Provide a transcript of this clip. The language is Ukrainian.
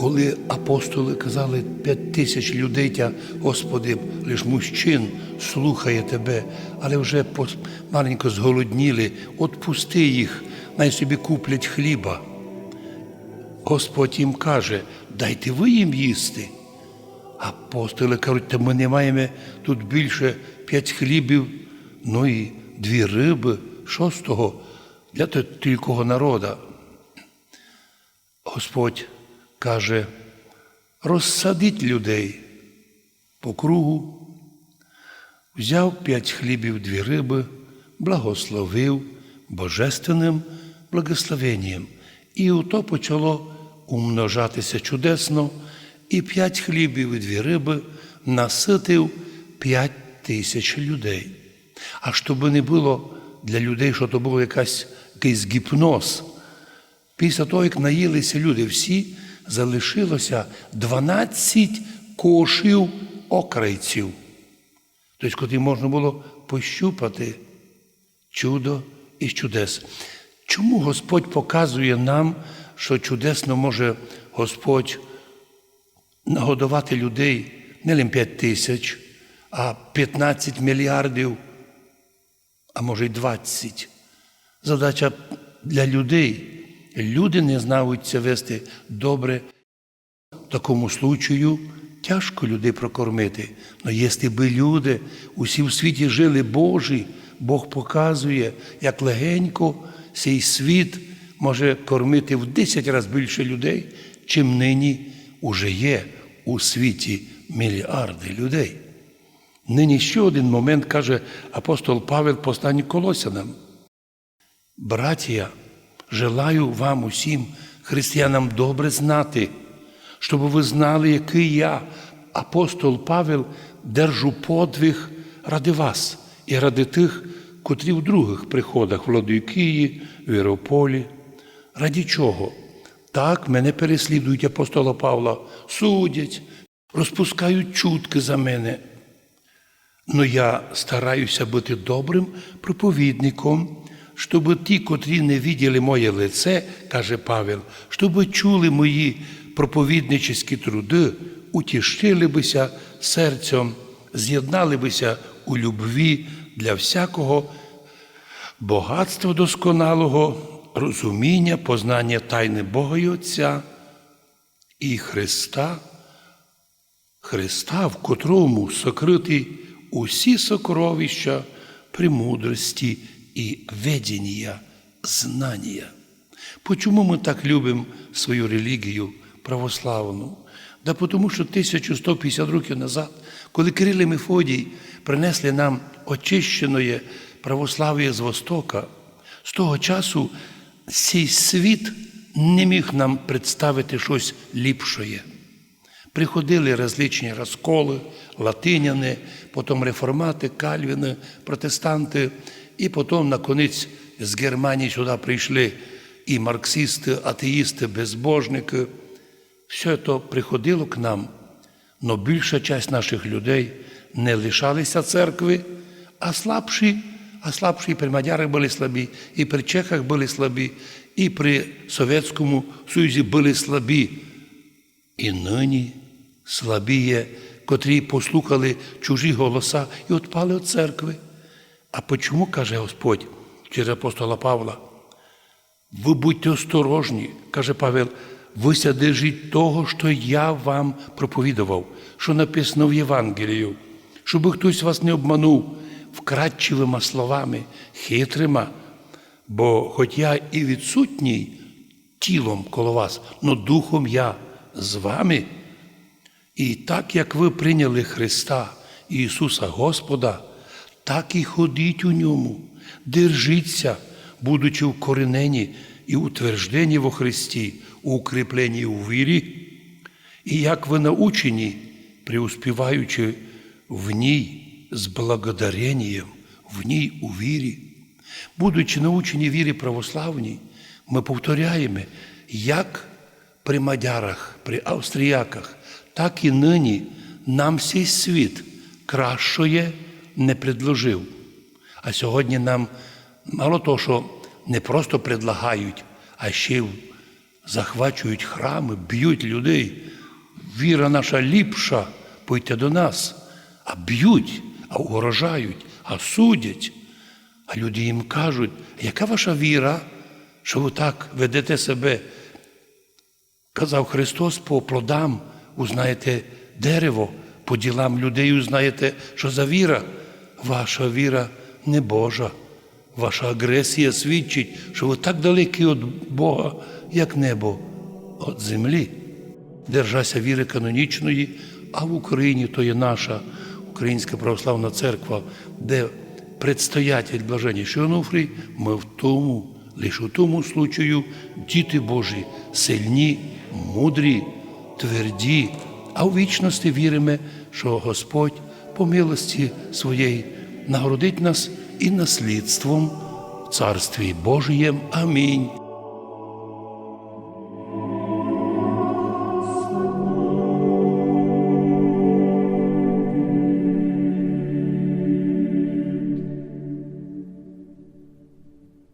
Коли апостоли казали п'ять тисяч людей, тя, Господи, лиш мужчин слухає Тебе, але вже маленько зголодніли, отпусти їх, най собі куплять хліба. Господь їм каже, дайте ви їм їсти. Апостоли кажуть, та ми не маємо тут більше п'ять хлібів, ну і дві риби, що з того для тілького народа. Господь каже, розсадіть людей по кругу, взяв п'ять хлібів, дві риби, благословив божественним благословенням. І ото почало умножатися чудесно, і п'ять хлібів і дві риби наситив п'ять тисяч людей. А щоб не було для людей, що то був якась, якийсь гіпноз, Після того, як наїлися люди всі, залишилося 12 кошів окрайців. Тобто, куди можна було пощупати чудо і чудес. Чому Господь показує нам, що чудесно може Господь нагодувати людей не лише 5 тисяч, а 15 мільярдів, а може й 20. Задача для людей. Люди не знають це вести добре. В такому случаю тяжко людей прокормити. Но якщо би люди усі в світі жили Божі, Бог показує, як легенько цей світ може кормити в 10 разів більше людей, чим нині уже є у світі мільярди людей. Нині ще один момент каже апостол Павел посланні Колосянам. Братія, желаю вам усім, християнам, добре знати, щоб ви знали, який я, апостол Павел, держу подвиг ради вас і ради тих, котрі в других приходах в Ладуйкії, в Ірополі. Раді чого? Так мене переслідують апостола Павла, судять, розпускають чутки за мене. Но я стараюся бути добрим проповідником, щоб ті, котрі не виділи моє лице, каже Павел, щоб чули мої проповідническі труди, утішили серцем, з'єднали у любві для всякого багатства досконалого, розуміння, познання тайни Бога і Отця і Христа, Христа, в котрому сокриті усі сокровища премудрості і ведення, знання. Почому ми так любимо свою релігію православну? Да тому що 1150 років назад, коли Кирил і Мефодій принесли нам очищене православ'я з Востока, з того часу цей світ не міг нам представити щось ліпшое. Приходили различні розколи, латиняни, потім реформати, кальвіни, протестанти, і потім, наконець, з Германії сюди прийшли і марксисти, атеїсти, безбожники. Все це приходило к нам, але більша частина наших людей не лишалися церкви, а слабші, а слабші і при мадярах були слабі, і при чехах були слабі, і при Совєтському Союзі були слабі. І нині слабіє, котрі послухали чужі голоса і отпали від церкви. А почому, каже Господь через апостола Павла? Ви будьте осторожні, каже Павел, ви держіть того, що я вам проповідував, що написано в Євангелію, щоб хтось вас не обманув вкрадчивими словами, хитрими, бо хоч я і відсутній тілом коло вас, но духом я з вами. І так як ви прийняли Христа Ісуса Господа, так і ходіть у ньому, держіться, будучи вкоренені і утверждені во Христі, укріплені у вірі, і як ви научені, преуспіваючи в ній з благодаренням, в ній у вірі. Будучи научені вірі православній, ми повторяємо, як при мадярах, при австріяках, так і нині нам цей світ кращої не предложив. А сьогодні нам мало того, що не просто предлагають, а ще й захвачують храми, б'ють людей. Віра наша ліпша, пойте до нас, а б'ють, а угрожають, а судять. А люди їм кажуть, яка ваша віра, що ви так ведете себе? Казав Христос, по плодам узнаєте дерево, по ділам людей узнаєте, що за віра. Ваша віра не Божа. Ваша агресія свідчить, що ви так далекі від Бога, як небо від землі. Держася віри канонічної, а в Україні то є наша Українська православна церква, де предстоятель блаженніший Онуфрій, ми в тому, лише у тому случаю, діти Божі, сильні, мудрі, тверді, а у вічності віримо, що Господь по милості своєї нагородить нас і наслідством в Царстві Божієм. Амінь.